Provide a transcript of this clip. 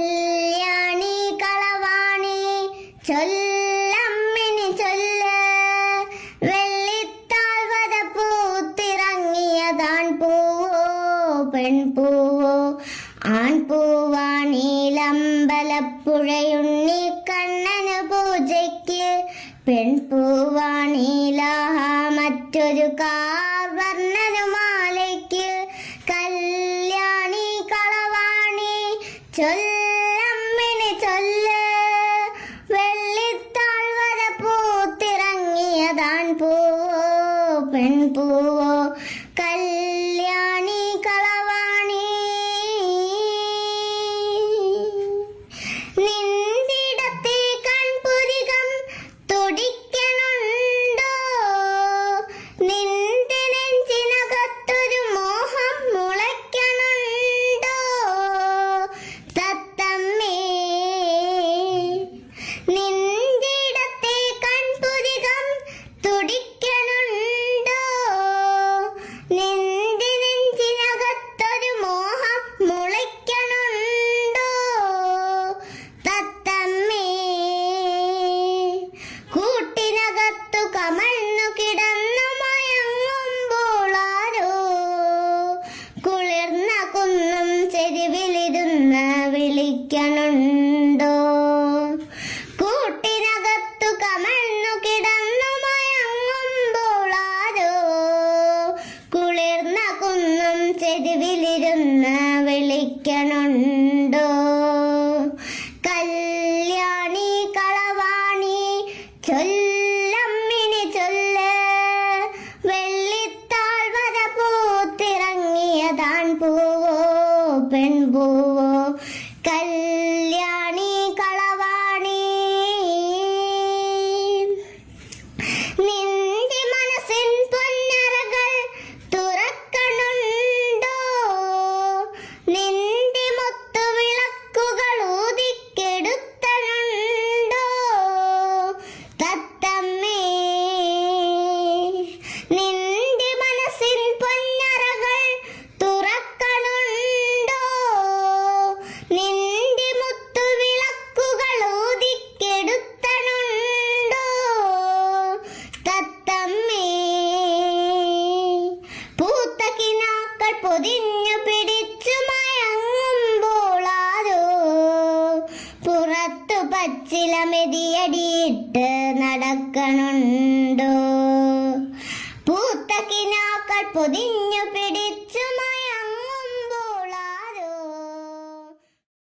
കല്യാണി കളവാണി. ചൊല്ലമ്മിനി ചൊല്ല്. വെള്ളിത്താഴ്വര പൂത്തിറങ്ങിയതാൺ പൂവോ പെൺപൂവോ. ആൺപൂവാണീലമ്പലപ്പുഴയുണ്ണി കണ്ണന് പൂജയ്ക്ക്. പെൺപൂവാണീല മറ്റൊരു കാർവർണനു മാലയ്ക്ക്. കല്യാണി കളവാണി ചൊല്ലമ്മിനി വിളിക്കണുണ്ടോ കൂട്ടിനകത്തു കമന്നു കിടന്നു മയങ്ങുമ്പോളാരോ കുളിർന്ന കുന്നും ചെരുവിലിരുന്ന് വിളിക്കണുണ്ടോ. പെൺപൂവോ കല്യാണി പൊതിഞ്ഞു പിടിച്ചു മയങ്ങുമ്പോളാരോ പുറത്തു പച്ചില മെതിയടിയിട്ട് നടക്കണുണ്ടോ പൂത്തക്കിനാക്കൾ പൊതിഞ്ഞു പൊതിഞ്ഞു